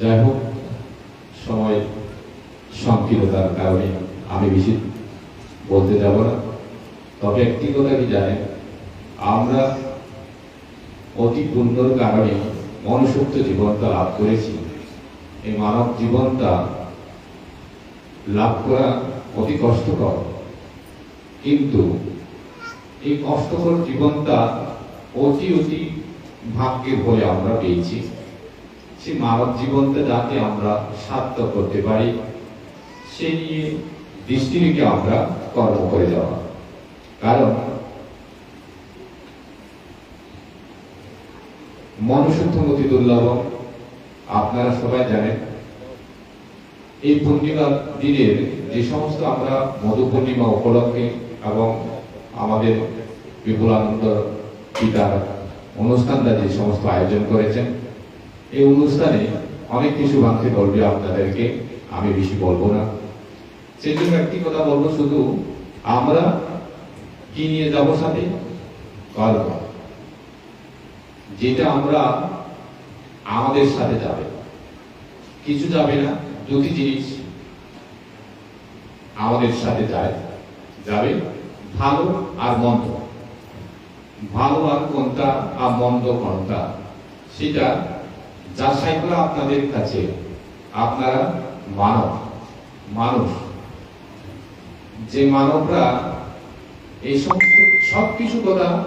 যাই হোক, সময় সংকীর্ণতার কারণে আমি বেশি বলতে যাব না। তবে একটি কথা কি জানেন? আমরা অতি পুণ্যর কারণে মনুষ্যত্ব জীবনটা লাভ করেছি। এই মানব জীবনটা লাভ করা অতি কষ্টকর। কিন্তু এই কষ্টকর জীবনটা অতি অতি ভাগ্যের বলে আমরা পেয়েছি। সেই মানব জীবনটা যাতে আমরা সার্থক করতে পারি, সে নিয়ে দৃষ্টি রেখে আমরা কর্ম করে যাওয়া। কারণ, মনুষ্যত্বমতি দুর্লভ আপনারা সবাই জানেন, এই পূর্ণিমা দিনের যে সমস্ত আমরা মধু পূর্ণিমা উপলক্ষে এবং আমাদের বিপুলানন্দ পিতার অনুষ্ঠানটা যে সমস্ত আয়োজন করেছেন এই অনুষ্ঠানে অনেক কিছু ভাঙতে বলবে আপনাদেরকে, আমি বেশি বলব না। সেই জন্য একটি কথা বলব, শুধু আমরা কি নিয়ে যাব সাথে? কর্ম যেটা আমরা আমাদের সাথে যাবে। কিছু যাবে না, দুটি জিনিস আমাদের সাথে যায়। যাবে ভালো আর মন্দ। ভালো আর কোনটা, আর মন্দ কোনটা, সেটা যাচাই করা আপনাদের কাছে। আপনারা মানব, মানুষ। যে মানবরা এই সমস্ত সব কিছু করা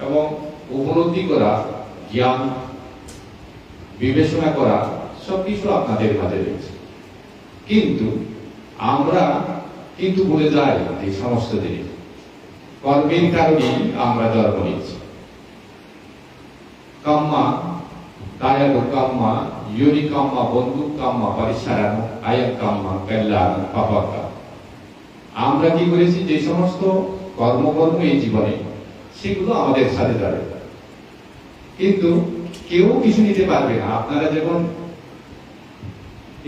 এবং উপলব্ধি করা, জ্ঞান, বিবেচনা করা, সবকিছু আপনাদের হাতে রয়েছে। কিন্তু আমরা কিন্তু ভুলে যাই এই সমস্ত জিনিস কর্মের কারণেই আমরা জন্ম নিচ্ছি কাম্মা কায়ালো কাম্মা ইউনি কাম্মা বন্দুক কাম্মা পরিসারানো আয়া কাম্মা কল্যাণ পাপাকা আমরা কি করেছি? যে সমস্ত কর্মকর্ম এই জীবনে, সেগুলো আমাদের সাথে যাবে। কিন্তু কেউ কিছু নিতে পারবে না। আপনারা যেমন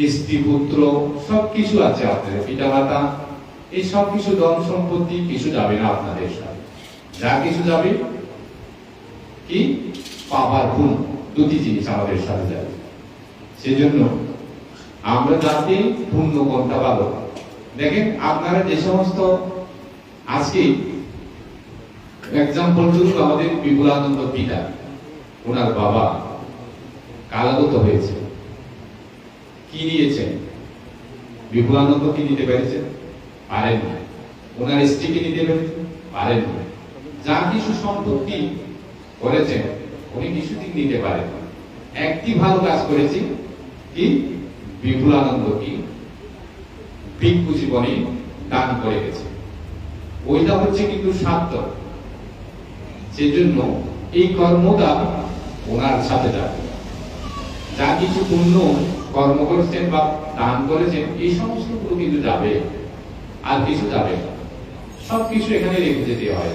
স্ত্রী, পুত্র, সবকিছু আছে আপনাদের পিতা মাতা এই সব কিছু ধন সম্পত্তি কিছু যাবে না আপনাদের সাথে। যা কিছু যাবে, কি? পাপার গুণ দুটি জিনিস আমাদের সাথে যাবে। সেজন্য আমরা যাতে পূর্ণ কোনটা পাবো দেখেন, আপনারা যে সমস্ত আজকে এক্সাম্পল শুধু আমাদের বিপুলানন্দ পিতা, ওনার বাবা কালাগত হয়েছে। কি নিয়েছেন বিপুলানন্দ কি নিতে পেরেছেন পারেন না। ওনার স্ত্রীকে নিতে পেরেছেন পারেন না। যা কিছু সম্পত্তি করেছেন উনি কিছুদিন নিতে পারেন। একটি ভালো কাজ করেছি, কি? বিপুলানন্দ কি? ভিক্ষু জীবনে দান করে গেছে। ওইটা হচ্ছে কিন্তু সার্থক সেজন্য এই কর্মটা ওনার সাথে যাবে যা কিছু পুণ্য কর্ম করেছেন বা দান করেছেন, এই সমস্তগুলো কিন্তু যাবে, আর কিছু যাবে সবকিছু এখানে রেখে যেতে হয়।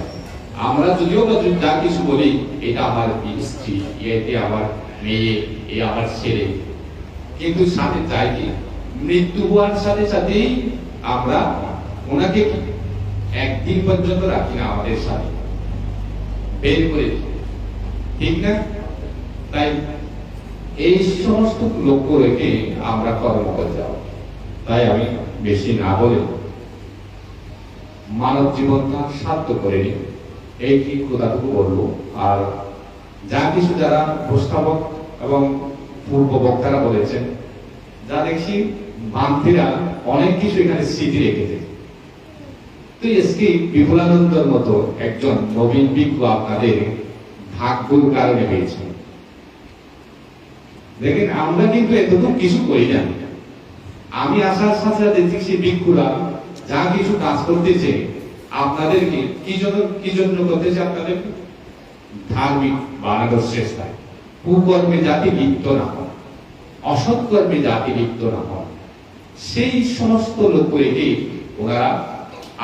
আমরা যদিও বা যা কিছু বলি, এটা আমার স্ত্রী, এতে আমার মেয়ে, এ আমার ছেলে। কিন্তু সাথে চাই কি? মৃত্যু হওয়ার সাথে সাথেই আমরা ওনাকে একদিন পর্যন্ত রাখি না আমাদের সাথে। বের করে ঠিক না? তাই এই সমস্ত লক্ষ্য রেখে আমরা কর্ম করে যাব। তাই আমি বেশি না বলে মানব জীবনটা সার্থক করে নিই। এই কি কথাটুকু বলব আর যা কিছু যারা প্রস্তাবক এবং পূর্ব বক্তারা বলেছেন, যা দেখছি বান্তিরা অনেক কিছু এখানে স্মৃতি রেখেছে। তো এসকে বিপুলানন্দর মতো একজন নবীন বিজ্ঞ আপনাদের ভাগ্যর কারণে পেয়েছেন দেখেন, আমরা কিন্তু এতটুকু কিছু করি না। আমি আসার সাথে সাথে দেখছি ভিক্ষুরা যা কিছু কাজ করতেছে আপনাদেরকে কি জন্য কি জন্য করতেছে আপনাদের ধার্মিক বানানোর চেষ্টায়। কুকর্মে জাতি লিপ্ত না হন অসৎ কর্মে জাতি লিপ্ত না হন, সেই সমস্ত লোক রেখে ওনারা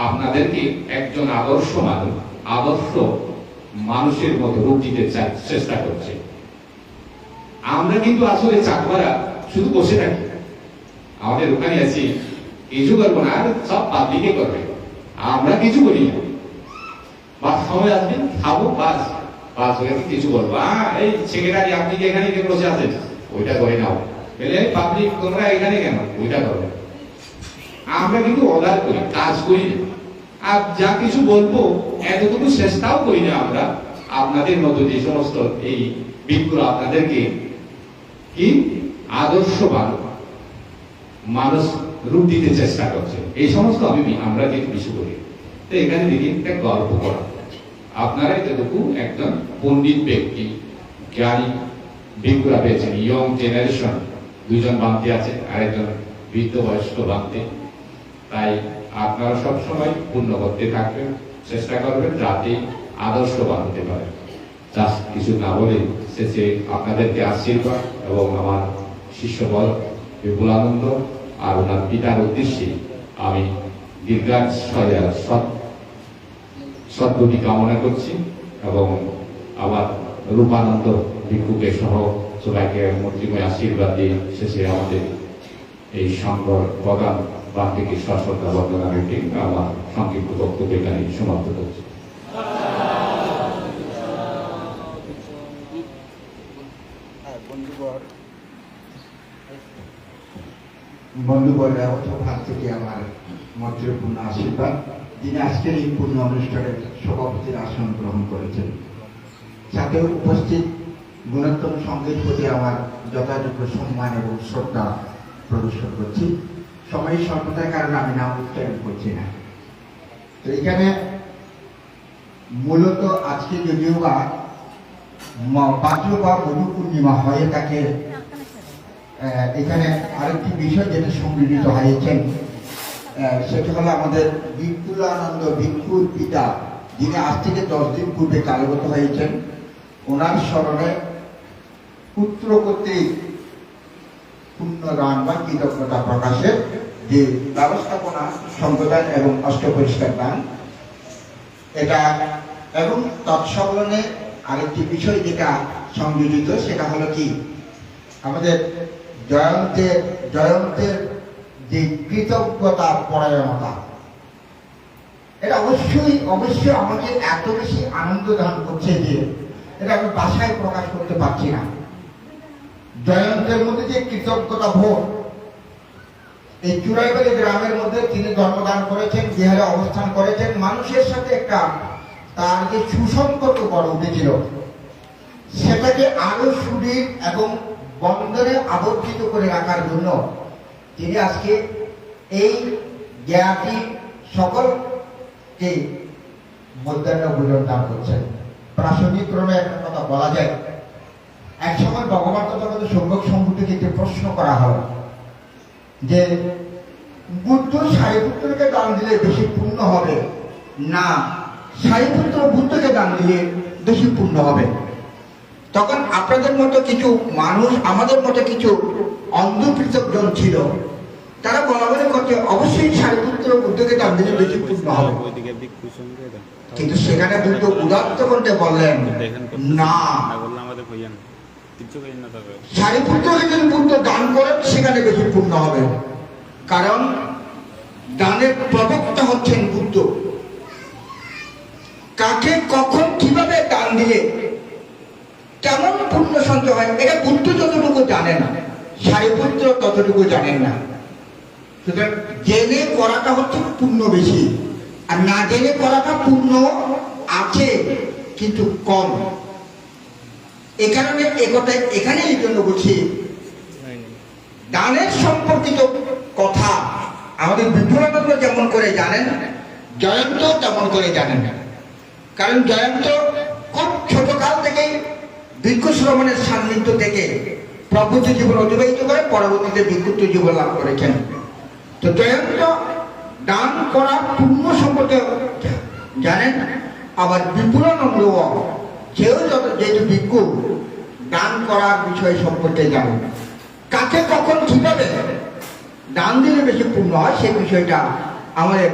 আপনাদেরকে একজন আদর্শ মানুষ, আদর্শ মানুষের মতো রূপ দিতে চেষ্টা করছে। আমরা কিন্তু আসলে চাকমারা শুধু বসে থাকি। আমাদের ওখানে আছি কিছু করব না আর সব পাবলিকে করবে। আমরা কিছু করি না। বা সময় আসবে খাব বাস। বাস হয়ে কিছু বলব। এই সেক্রেটারি, আপনি কি এখানে কে বসে আছেন? ওইটা করে নাও। বলে পাবলিক তোমরা এখানে কেন? ওইটা করো। আমরা কিন্তু অর্ডার করি, কাজ করি না। আর যা কিছু বলব, এতটুকু চেষ্টাও করি না আমরা। আপনাদের মতো যে সমস্ত এই বিজ্ঞ আপনাদেরকে, কি? আদর্শ আদর্শবান মানুষ রূপ দিতে চেষ্টা করছে। এই সমস্ত আমি আমরা কিন্তু কিছু করি, তো এখানে দেখি একটা গল্প করা আপনারা এতটুকু একজন পণ্ডিত ব্যক্তি, জ্ঞানী বিজ্ঞরা পেয়েছেন ইয়ং জেনারেশন দুজন বান্তি আছে, আরেকজন বৃদ্ধ বয়স্ক বান্তি। তাই আপনারা সবসময় পূর্ণ করতে থাকবেন, চেষ্টা করবেন যাতে আদর্শবান হতে পারে যা কিছু না বলে শেষে আপনাদেরকে আশীর্বাদ এবং আমার শিষ্যবল বিপুলানন্দ আর ওনার পিতার উদ্দেশ্যে আমি দীর্ঘাজ সদ্গতি কামনা করছি এবং আবার রূপানন্দ ভিক্ষুকে সহ সবাইকে মন্ত্রীময় আশীর্বাদ দিয়ে শেষে আমাদের এই সংঘর প্রধান বান্তিকে সশ্রদ্ধা বন্দনা আমার সংক্ষিপ্ত বক্তব্য এখানে সমাপ্ত করছি। বন্ধুবরের অর্থভাগ থেকে আমার মন্ত্রপূর্ণ আশীর্বাদ। যিনি আজকের এই পূর্ণ অনুষ্ঠানের সভাপতির আসন গ্রহণ করেছেন। সাথে উপস্থিত গুণোত্তম সংগীত প্রতি আমার যথাযোগ্য সম্মান এবং শ্রদ্ধা প্রদর্শন করছি। সময় স্বল্পতার কারণে আমি নাম উচ্চারণ করছি না। তো এখানে মূলত আজকে যদিও বা পাত্র বা মধু পূর্ণিমা হয়ে আহ, এখানে আরেকটি বিষয় যেটা সম্মিলিত হয়েছেন সেটা হলো আমাদের বিপুলানন্দ ভিক্ষুর পিতা, যিনি আজ থেকে দশ দিন পূর্বে কালগত হয়েছেন, ওনার স্মরণে পুত্র কর্তৃক পুণ্যদান বা কৃতজ্ঞতা প্রকাশের যে ব্যবস্থাপনা, সম্প্রদায় এবং অষ্টপরিষ্কার দান, এটা এবং তৎসবলনে আরেকটি বিষয় যেটা সংযোজিত, সেটা হলো কি? আমাদের জয়ন্তের জয়ন্তের যে কৃতজ্ঞতা পরায়ণতা, এটা অবশ্যই অবশ্যই আমাকে এত বেশি আনন্দ দান করছে যে এটা আমি বাসায় প্রকাশ করতে পারছি না। জয়ন্তের মধ্যে যে কৃতজ্ঞতা ভোট এই চুরাইবাড়ি গ্রামের মধ্যে তিনি জন্মদান করেছেন, বিহারে অবস্থান করেছেন, মানুষের সাথে একটা তার যে সুসম্পর্ক গড়ে উঠেছিল, সেটাকে আরও সুদীর এবং বন্দরে আবর্তিত করে রাখার জন্য তিনি আজকে এই জ্ঞাতি সকলকে মধ্যাহ্ন ভোজন দান করছেন। প্রাসঙ্গিক ক্রমে একটা কথা বলা যায়। এক সময় ভগবান তথাগত সম্যক সম্বুদ্ধকে একটি প্রশ্ন করা হয় যে, বুদ্ধ সারিপুত্রকে দান দিলে বেশি পূর্ণ হবে? না সারিপুত্র বুদ্ধকে দান দিলে বেশি পূর্ণ হবে। তখন আপনাদের মতো কিছু মানুষ, আমাদের মতো কিছু অন্ধপৃথকজন ছিল। তারা বলা বলে করছে অবশ্যই সারিপুত্র বুদ্ধকে দিলে বেশি পূর্ণ হবে। কিন্তু সেখানে বুদ্ধ উদাত্ত করতে বললেন, না। সারিপুত্রকে যদি বুদ্ধ দান করেন, সেখানে বেশি পূর্ণ হবে। কারণ দানের প্রবক্তা হচ্ছেন বুদ্ধ। কাকে এটা বুদ্ধ যতটুকু জানেন সারিপুত্র ততটুকু জানেন না। সুতরাং জেনে করাটা হচ্ছে পূর্ণ বেশি। আর না জেনে করাটা পূর্ণ আছে, কিন্তু কম। এ কারণে একথা এখানে এই জন্য বলছি, দানের সম্পর্কিত কথা আমাদের বিপুলানন্দ যেমন করে জানেন, জয়ন্ত তেমন করে জানেন। কারণ জয়ন্ত খুব ছোটকাল থেকেই ভিক্ষু শ্রমণের সান্নিধ্য থেকে প্রবুদ্ধ জীবন অতিবাহিত করে, পরবর্তীতে ভিক্ষুত্ব জীবন লাভ করেছেন। তো জয়ন্ত দান করা পূর্ণ সম্পর্কে জানেন, আবার বিপুলানন্দ সেও যত যেহেতু ভিক্ষু দান করার বিষয় সম্পর্কে জানেন। কাকে কখন কীভাবে দান দিলে বেশি পূর্ণ হয় সেই বিষয়টা আমাদের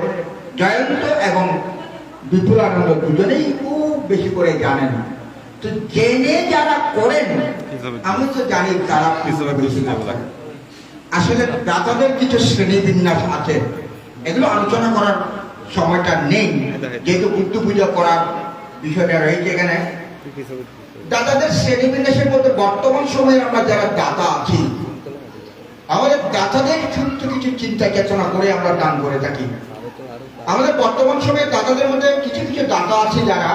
জয়ন্ত এবং বিপুলানন্দ দুজনেই খুব বেশি করে জানেন। তো জেনে যারা করেন আমি তো জানি তারা। আসলে দাতাদের কিছু শ্রেণি বিন্যাস আছে। এগুলো আলোচনা করার সময়টা নেই। যেহেতু বুদ্ধ পূজা করার বিষয়টা রয়েছে এখানে। দাতাদের শ্রেণি বিন্যাসের মধ্যে বর্তমান সময়ে আমরা যারা দাতা আছি আমাদের দাতাদের ছোট্ট কিছু চিন্তা চেতনা করে আমরা দান করে থাকি। আমাদের বর্তমান সময়ে দাতাদের মধ্যে কিছু কিছু দাতা আছে যারা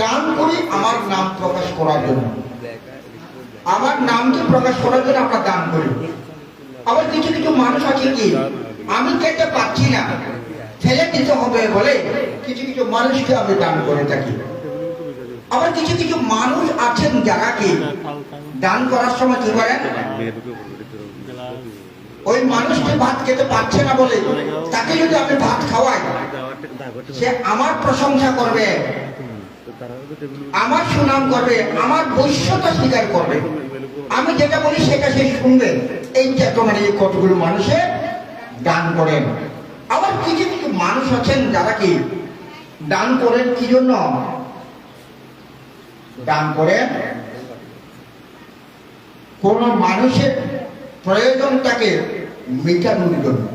দান করি, আমার নাম প্রকাশ করার জন্য। আমার নামকে প্রকাশ করার জন্য আমরা দান করি। আবার কিছু কিছু মানুষ আছে কি, আমি খেতে পাচ্ছি না। ফেলে দিতে হবে বলে কিছু কিছু মানুষকে আমি দান করে থাকি। আবার কিছু কিছু মানুষ আছেন যারা কি, দান করার সময় কি করেন ওই মানুষটি ভাত খেতে পারছে না বলে তাকে যদি আমি ভাত খাওয়াই, সে আমার প্রশংসা করবে। আমার সুনাম করবে, আমার বৈশ্যতা স্বীকার করবে। আমি যেটা বলি সেটা সে শুনবে এই চেতনা নিয়ে কতগুলো মানুষে দান করেন। আবার কিছু কিছু মানুষ আছেন যারা কি দান করেন কি জন্য? দান করেন কোন মানুষের প্রয়োজনটাকে মেটানোর জন্য।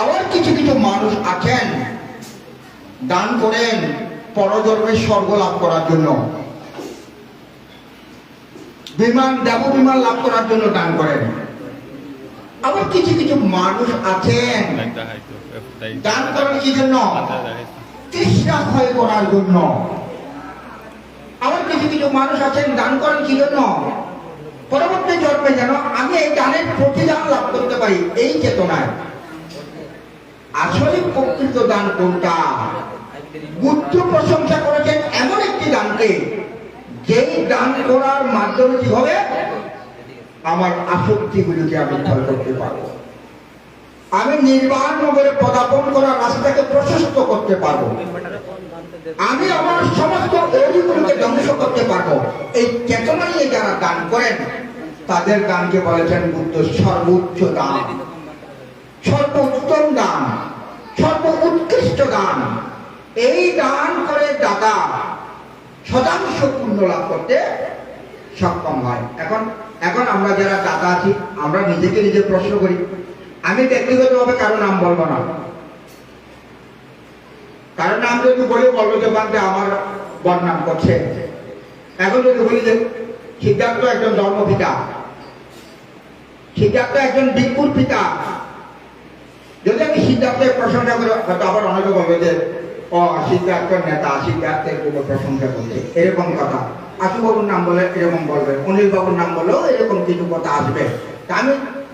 আবার কিছু কিছু মানুষ আছেন দান করেন পরজন্মে স্বর্গ লাভ করার জন্য। বিমান, দেব বিমান লাভ করার জন্য দান করেন। আবার কিছু কিছু মানুষ আছেন। দান করেন কি জন্য? তৃষ্ণা ক্ষয় করার জন্য। আবার কিছু কিছু মানুষ আছেন, দান করেন কি জন্য? পরবর্তী জন্মে যেন আমি এই দানের প্রতিদান লাভ করতে পারি, এই চেতনায়। আসলে প্রকৃত দান কোনটা? বুদ্ধ প্রশংসা করেছেন এমন একটি দানকে যেই দান করার মাধ্যমে কি হবে? আমার আসক্তিগুলিকে আমি উদ্ধার করতে পারব। আমি নির্বাণ নগরে পদাপন করার রাস্তাকে প্রশস্ত করতে পারব। আমি আমার সমস্ত অধিগুলোকে ধ্বংস করতে পারব। এই চেতনা নিয়ে যারা দান করেন, তাদের দানকে বলেছেন বুদ্ধ সর্বোচ্চ দান। সর্বোত্তম দান সর্ব উৎকৃষ্ট দান। এই দান করে দাদা শতাংশ পুণ্য লাভ করতে সক্ষম হয়। এখন এখন আমরা যারা দাদা আছি, আমরা নিজেকে নিজে প্রশ্ন করি, আমি ব্যক্তিগতভাবে কারও নাম বলব না। কারণ নাম যদি বলি, বলব যে বাদ আমার বদনাম করছে। এখন যদি বলি যে, সিদ্ধার্থ একজন ধর্মপিতা। সিদ্ধার্থ একজন ভিক্ষুর পিতা। যদি আমি সিদ্ধার্থের প্রশংসা করি হয়তো আবার অনেকে বলবে যে ও সিদ্ধার্থের নেতা সিদ্ধার্থের জন্য প্রশংসা করছে। এরকম কথা। আশু বাবুর নাম বলে এরকম বলবে অনিল বাবুর নাম বলেও এরকম কিছু কথা আসবে। আমি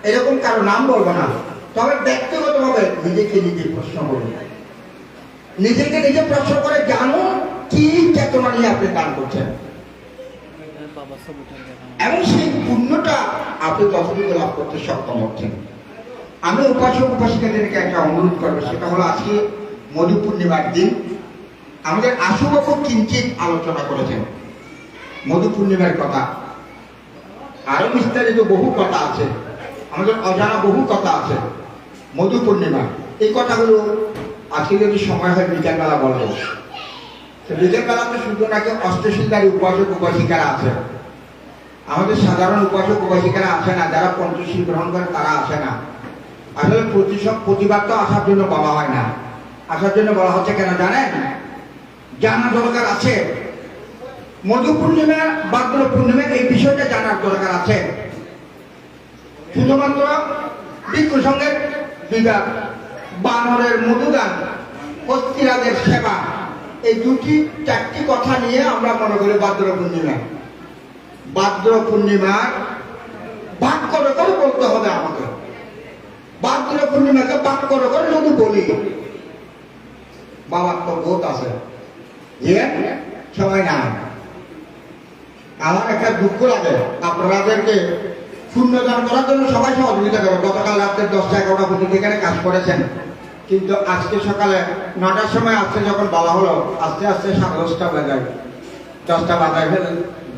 এরকম কারও নাম বলব না। তবে ব্যক্তিগতভাবে নিজেকে নিজে প্রশ্ন করব নিজেকে নিজে প্রশ্ন করে জানো কি চেতনা নিয়ে আপনি দান করছেন। এবং সেই পুণ্যটা আপনি কতটুকু লাভ করতে সক্ষম হচ্ছেন। আমি উপাসক উপাসিকাদেরকে একটা অনুরোধ করব, সেটা হলো আজকে মধু পূর্ণিমার দিন। আমাদের আশুবাবু কিঞ্চিত আলোচনা করেছেন। মধু পূর্ণিমার কথা। আরও বিস্তারিত বহু কথা আছে। আমাদের অজানা বহু কথা আছে। মধু পূর্ণিমা এই কথাগুলো আজকে যদি সময় হয়, বিকেলবেলা বলব। তো শুধু নাকি অষ্টশীলকারী উপাসক উপাসিকারা আছে আমাদের সাধারণ উপাসক উপাসিকারা আসে না, যারা পঞ্চশীল গ্রহণ করে তারা আসে না। আসলে প্রতিবাদ তো আসার জন্য বলা হয় না। আসার জন্য বলা হচ্ছে কেন জানেন? জানা দরকার আছে। মধু পূর্ণিমা ভাদ্র পূর্ণিমা, এই বিষয়টা জানার দরকার আছে। শুধুমাত্র ভিক্ষু সঙ্গে বিবাদ, বানরের মধুদান হস্তিরাজের সেবা, এই দুটি, চারটি কথা নিয়ে আমরা মনে করি ভাদ্র পূর্ণিমা। ভাদ্র পূর্ণিমার ভাগ করে করে বলতে হবে আমাকে। ভাদ্র পূর্ণিমাকে ভাগ করে করে যদি বলি। বাবার তো বোধ আছে। সবাই না আমার একটা দুঃখ লাগে। আপনাদেরকে শূন্যদান করার জন্য সবাই সহযোগিতা করে। গতকাল রাত্রে দশটা এগারোটা পর্যন্ত এখানে কাজ করেছেন। কিন্তু আজকে সকালে নটার সময় আসতে যখন বলা হলো, আস্তে আস্তে সাড়ে দশটা বাজায় দশটা বাজায়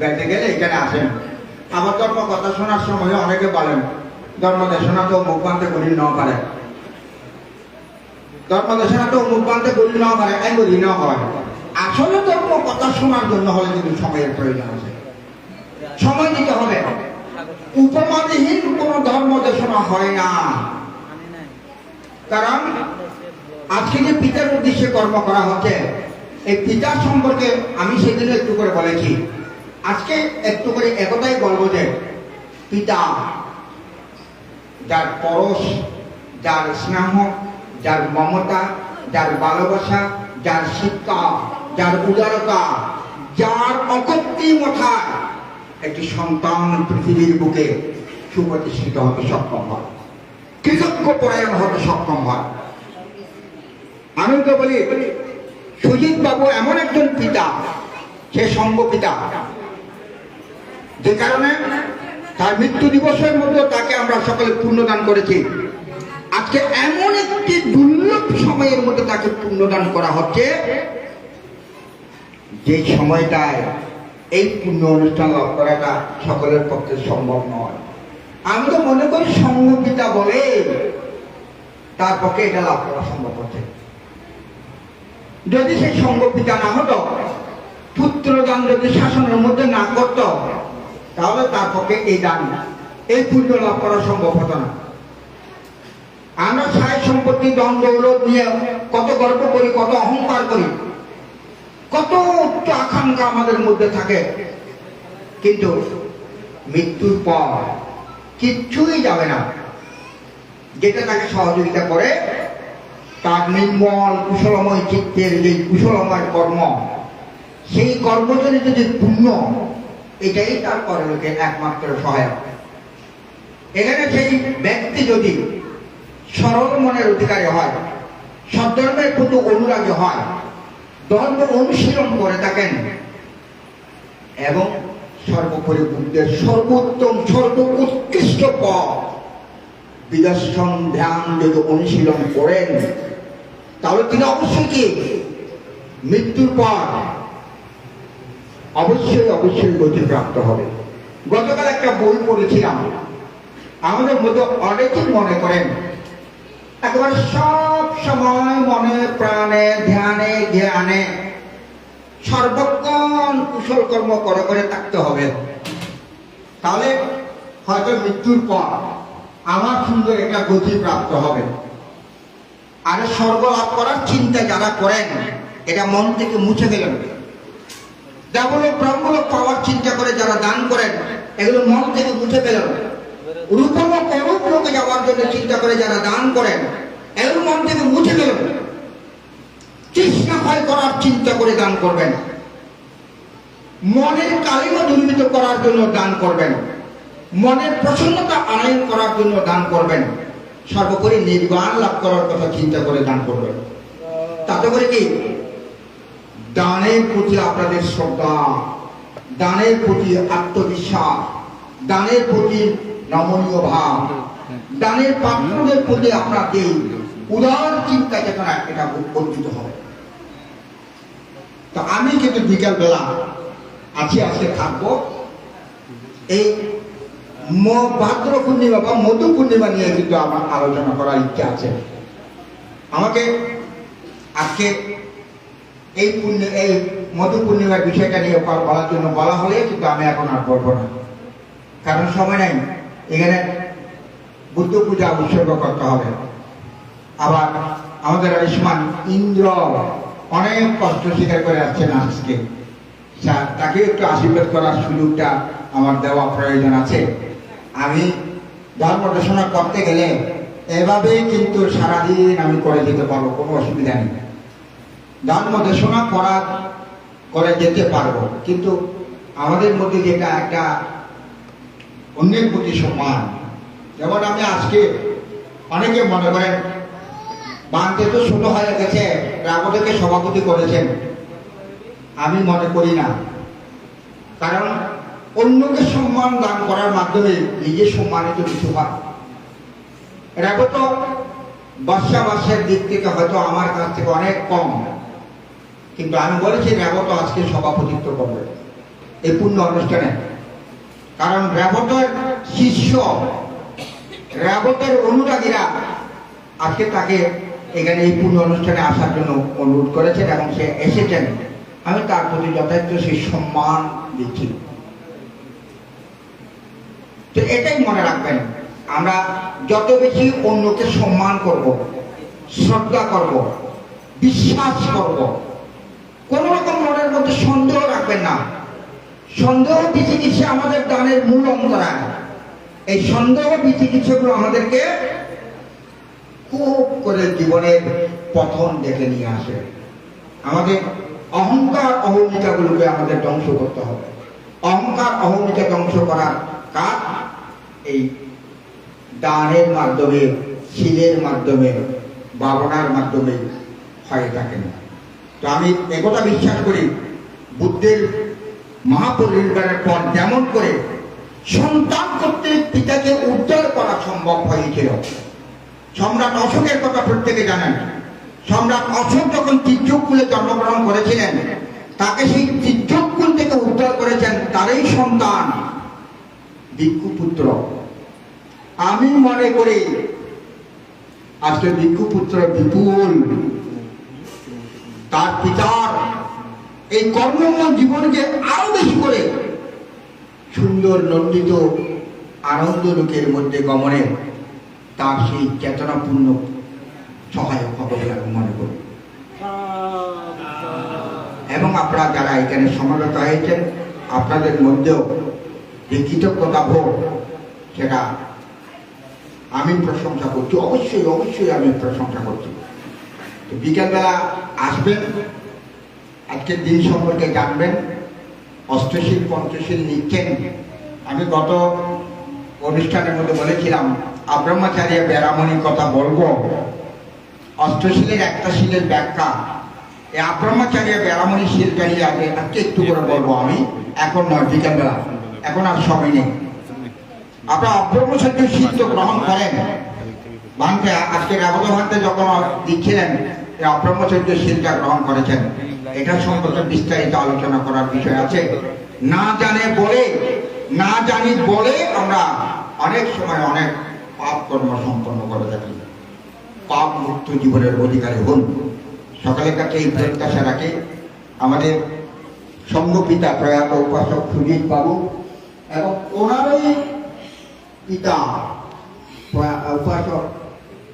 বেঁধে গেলে এখানে আসেন। আমার ধর্ম কথা শোনার সময় অনেকে বলেন উপমাদিহীন কোন ধর্ম দেশনা হয় না। কারণ আজকে যে পিতার উদ্দেশ্যে কর্ম করা হচ্ছে, এই পিতার সম্পর্কে আমি সেদিন একটু করে বলেছি। আজকে একটু করে একটাই বলব যে, পিতা যার পরশ, যার স্নেহ, যার মমতা, যার ভালোবাসা, যার শিক্ষা, যার উদারতা, যার অকৃত্রিমতায় একটি সন্তান পৃথিবীর বুকে সুপ্রতিষ্ঠিত হতে সক্ষম হয়। কৃতজ্ঞ পরায়ণ হতে সক্ষম হয়। আমি তো বলি, সুজিত বাবু এমন একজন পিতা, সে সঙ্গ পিতা, যে কারণে তার মৃত্যু দিবসের মধ্যে তাকে আমরা সকলে পুণ্যদান করেছি। আজকে এমন একটি দুর্লভ সময়ের মধ্যে তাকে পুণ্যদান করা হচ্ছে, যে সময়টায় এই পুণ্য অনুষ্ঠান লাভ করাটা সকলের পক্ষে সম্ভব নয়। আমি তো মনে করি সঙ্গ পিতা বলে, তার পক্ষে এটা লাভ করা সম্ভব হচ্ছে। যদি সেই সঙ্গ পিতা না হতো, পুত্রদান যদি শাসনের মধ্যে না করত তাহলে তার পক্ষে এই দান এই পুণ্য লাভ করা সম্ভব হতো না। আমরা সায় সম্পত্তি দন দৌলত নিয়ে কত গর্ব করি, কত অহংকার করি। কত উচ্চ আকাঙ্ক্ষা আমাদের মধ্যে থাকে। কিন্তু মৃত্যুর পর কিচ্ছুই যাবে না। যেটা তাকে সহযোগিতা করে, তার নির্মল, কুশলময় চিত্তের যে কুশলময় কর্ম, সেই কর্মজনিত যে পুণ্য এটাই তার পরলোকের একমাত্র সহায়ক। এখানে সেই ব্যক্তি যদি সরল মনের অধিকারী হয় সদ্ধর্মের প্রতি অনুরাগী হয়, ধর্ম অনুশীলন করে থাকেন, এবং সর্বোপরি বুদ্ধের সর্বোত্তম সর্ব উৎকৃষ্ট পথ, বিদর্শন, ধ্যান যদি অনুশীলন করেন, তাহলে তিনি অবশ্যই কি? মৃত্যুর পর অবশ্যই অবশ্যই গতিপ্রাপ্ত হবে। গতকাল একটা বই পড়েছিলাম। আমাদের মধ্যে অনেকেই মনে করেন, একেবারে সব সময় মনে, প্রাণে, ধ্যানে, জ্ঞানে সর্বক্ষণ কুশল কর্ম করে করে থাকতে হবে। তাহলে হয়তো মৃত্যুর পর আমার সুন্দর একটা গতি প্রাপ্ত হবে। আর স্বর্গ লাভ করার চিন্তা যারা করেন, এটা মন থেকে মুছে গেলেন দেবলোক ব্রহ্মলোক পাওয়ার চিন্তা করে যারা দান করেন, এগুলো মন থেকে মুছে গেলেন রূপলোক অরূপ লোকে যাওয়ার জন্য চিন্তা করে যারা দান করেন, এগুলো মন থেকে মুছে গেলেন তৃষ্ণা ভয় করার চিন্তা করে দান করবেন। মনের কালিমা দুর্নীত করার জন্য দান করবেন। মনের প্রসন্নতা আনয়ন করার জন্য দান করবেন। সর্বোপরি নির্বাণ লাভ করার কথা চিন্তা করে দান করবেন। তাতে করে কি? দানের প্রতি আপনাদের শ্রদ্ধা, দানের প্রতি আত্মবিশ্বাস, দানের প্রতি নমনীয় ভাব, দানের পাত্রদের প্রতি আপনার যে উদার চিন্তা চেতনা এটা অর্জিত হবে। তো আমি কিন্তু বিকালবেলা আছি, আজকে থাকব। এই ভাদ্র পূর্ণিমা বা মধু পূর্ণিমা নিয়ে কিন্তু আমার আলোচনা করার ইচ্ছা আছে। আমাকে আজকে এই পূর্ণি এই মধু পূর্ণিমার বিষয়টা নিয়ে বলার জন্য বলা হলে কিন্তু আমি এখন আর বলব না। কারণ সময় নাই। এখানে বুদ্ধ পূজা উৎসর্গ করতে হবে। আবার আমাদের আয়ুষ্মান ইন্দ্র অনেক কষ্ট স্বীকার করে আসছেন আজকে। তাকে একটু আশীর্বাদ করার সুযোগটা আমার দেওয়া প্রয়োজন আছে। আমি ধর্ম দেশনা করতে গেলে এভাবেই কিন্তু সারাদিন আমি করে যেতে পারব, কোনো অসুবিধা নেই। ধর্ম দেশনা করা করে যেতে পারব। কিন্তু আমাদের মধ্যে যেটা একটা অন্যের প্রতি সম্মান। যেমন আমি আজকে অনেকে মনে করেন বাঁধতে তো ষোলো হয়ে গেছে রাগতকে সভাপতি করেছেন। আমি মনে করি না। কারণ অন্যকে সম্মান দান করার মাধ্যমে নিজের সম্মানিত কিছু হয়। রাগত বর্ষা বর্ষের দিক থেকে হয়তো আমার কাছ থেকে অনেক কম। কিন্তু আমি বলেছি র্যাবত আজকে সভাপতিত্ব করবে। এই পূর্ণ অনুষ্ঠানে। কারণ র্যাবতের শিষ্য, র্যাবতের অনুরাগীরা আজকে তাকে এখানে এই পূর্ণ অনুষ্ঠানে আসার জন্য অনুরোধ করেছেন এবং সে এসেছেন। আমি তার প্রতি যথার্থ সেই সম্মান দিচ্ছি। তো এটাই মনে রাখবেন, আমরা যত বেশি অন্যকে সম্মান করব, শ্রদ্ধা করব, বিশ্বাস করব কোন রকম মনের মধ্যে সন্দেহ রাখবেন না। সন্দেহ দিচ্ছে আমাদের দানের মূল অন্তরায় এই সন্দেহ বিচিকিৎসাগুলো আমাদেরকে খুব করে জীবনের পথন ডেকে নিয়ে আসে। আমাদের অহংকার অহমিকাগুলোকে আমাদের ধ্বংস করতে হবে। অহংকার অহমিকা ধ্বংস করার কাজ এই দানের মাধ্যমে, শিলের মাধ্যমে ভাবনার মাধ্যমে হয়ে থাকে না। তো আমি একথা বিশ্বাস করি, বুদ্ধের মহাপরিনির্বাণের পর যেমন করে সন্তান কর্তৃক পিতাকে উদ্ধার করা সম্ভব হয়েছিল। সম্রাট অশোকের কথা প্রত্যেকে জানেন। সম্রাট অশোক যখন তীর্যকুলে জন্মগ্রহণ করেছিলেন, তাকে সেই তীর্যকুল থেকে উদ্ধার করেছেন তারই সন্তান, ভিক্ষুপুত্র। আমি মনে করি, আজকে ভিক্ষুপুত্র বিপুল। তার পিতার এই কর্মময় জীবনকে আরও বেশি করে সুন্দর, নন্দিত, আনন্দ লোকের মধ্যে গমনে তার সেই চেতনাপূর্ণ সহায়ক হবে আমি মনে করি। এবং আপনারা যারা এখানে সমাগত হয়েছেন, আপনাদের মধ্যেও যে কৃতজ্ঞতা ভোগ সেটা আমি প্রশংসা করছি। অবশ্যই অবশ্যই আমি প্রশংসা করছি। বিকেলবেলা আসবেন, আজকের দিন সম্পর্কে জানবেন, অষ্টশীল, পঞ্চশীল নিচ্ছেন আমি গত অনুষ্ঠানের মধ্যে বলেছিলাম, আব্রহ্মচারী বেড়ামণির কথা বলব। অষ্টশীলের একটা শিলের ব্যাখ্যা। এই আব্রহ্মচারী বেড়ামণি শিলটা নিয়ে আগে আজকে একটু করে বলব আমি। এখন নয়, বিকেলবেলা। এখন আর সময় নেই। আপনারা অব্রহ্মচার্য শীল তো গ্রহণ করেন। ভাঙতে আজকে রাবত ভাঙতে যখন দিচ্ছিলেন এই অব্রহ্মচর্য শিলটা গ্রহণ করেছেন। এটা সম্পর্কে বিস্তারিত আলোচনা করার বিষয় আছে। না জানে বলে, না জানি বলে আমরা অনেক সময় অনেক পাপ কর্ম সম্পন্ন করে থাকি। পাপ মুক্ত জীবনের অধিকারী হন। সকালের কাছে এই প্রত্যাশা রাখে। আমাদের সঙ্গপিতা প্রয়াত উপাসক সুজিত বাবু এবং ওনারই পিতা, উপাসক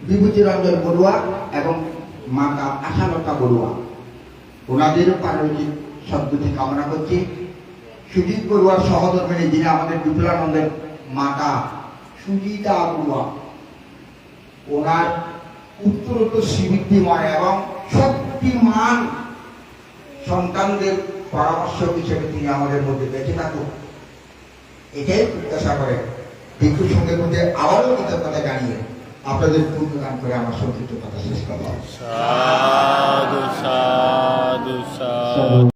বিভূতিরঞ্জন বড়ুয়া এবং মাতা আশালতা বড়ুয়া। ওনাদেরও পারমিক সদ্গতি কামনা করছি। সুজিত বড়ুয়ার সহধর্মিনী যিনি আমাদের বিপুলানন্দের মাতা, সুজিতা বড়ুয়া, ওনার উত্তরোত্তর শ্রীবৃদ্ধিময় এবং শক্তিমান সন্তানদের পরামর্শ হিসেবে তিনি আমাদের মধ্যে বেঁচে থাকুক। এটাই প্রত্যাশা করে। ভিক্ষু সঙ্গের মধ্যে আবারও কৃতজ্ঞতা জানিয়ে আপনাদের পূর্ণদান করে আমার সংক্ষিপ্ত কথা শেষ সাধু।